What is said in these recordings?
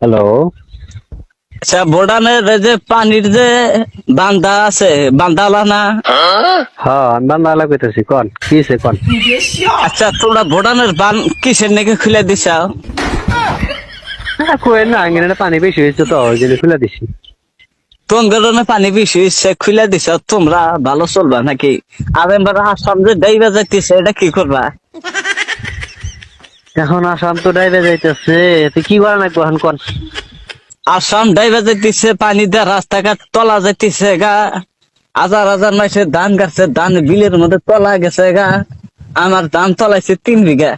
Hello আচ্ছা বোর্ডানের যে পানির যে বান্ধা আছে বান্ধালা না? হ্যাঁ আমি বান্দালা কইতেছি কন? কি হইছে কন? আচ্ছা তোমরা বোর্ডানের বান কিসের নাকি খুলে দিছাও কই না আঙ্গিনে পানি বেশি হয়েছে তো ওই জন্য খুলে দিছি। তোমার পানি বেশি হচ্ছে খুলে দিছ? তোমরা ভালো চলবা নাকি? আর এবার আসাম যে ডাইবা যাইতেছে এটা কি করবা? এখন আসাম তো ডাইবে যাইতেছে, তুই কি করা নাকবো এখন কন? আসাম ডাইবা যাইতেছে, পানি দিয়ে রাস্তাঘাট তলা যাইতেছে গা। হাজার হাজার মাসে ধান গাছে ধান বিলের মধ্যে তলা গেছে গা। আমার ধান তলাইছে তিন বিঘা।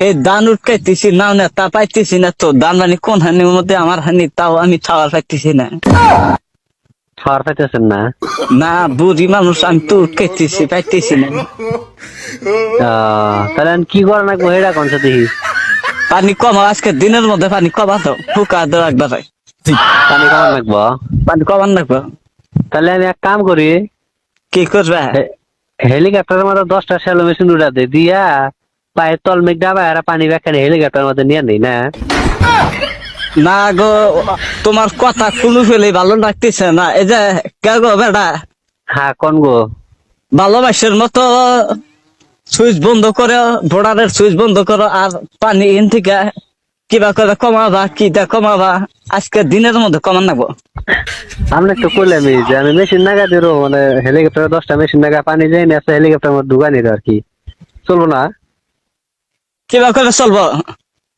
এই ধান উঠকাইতেছি নাও না, তা পাইতেছি না তো। ধান মানে কোন হানির মধ্যে আমার হানি, তাও আমি খাওয়ার পাইতেছি না। খাওয়ার পাইতেছেন না? না বুড়ি মানুষ আমি তো উঠকাইতেছি পাইতেছি না। তাহলে কি করা নাকবো হেডা কোন সাথে পানি কমা আজকে দিনের মধ্যে পানি কমা দাও ফুকা দাও একবার। পানি কেমন নাকবো পানি কমান রাখব তাহলে আমি এক কাম করি কি করবে? হেলিকপ্টারের মধ্যে দশটা শ্যালো মেশিন উড়া দে দিয়া পায়ের তল মেঘ ডাবা এরা পানি ব্যাখ্যানে হেলিকপ্টারের মধ্যে নিয়ে নেই না? না গো তোমার কথা কোনো ফেলে ভালো লাগতেছে না। এই যে কে গো বেটা? হ্যাঁ কোন গো? ভালোবাসার মতো সুইচ বন্ধ করে ভোডারের সুইচ বন্ধ করো আর পানি ইন থেকে কিবা করে কমাবা কিটা কমাবা আজকে দিনের মধ্যে কমান নাগবো আমরা একটু করলাম যে আমি মেশিন নাগা দিল মানে হেলিকপ্টারে দশটা মেশিন নাগা পানি যাই না হেলিকপ্টার ঢুকা নিল আর কি। চলবো না? কিবা করে চলবো।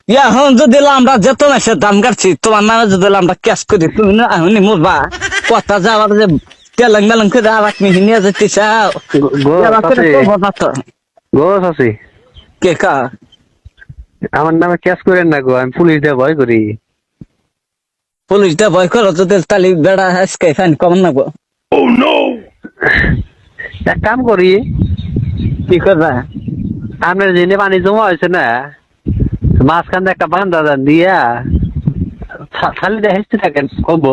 ইয়া হন যদি আমরা যেত দাম কাটছি। তোমার নামে যদি আমরা ক্যাশ করি তুমি না এখনই মরবা কথা যাওয়ার যে তেলেং মেলেং করে আবার তুমি নিয়ে যেতে চাও। গো- গো না। গো চাচি, কে কা? আমার নামে ক্যাশ করেন না গো আমি পুলিশ দিয়ে ভয় করি। পুলিশ দিয়ে ভয় করো যদি তালি বেড়া আজকে ফাইন কমন নাগবো এক কাম করি। কি করবা? আপনার যেনে পানি জমা হয়েছে না? মাঝখান দিয়ে একটা বান্ধা দিয়া খালি থালি থাকেন কমবো।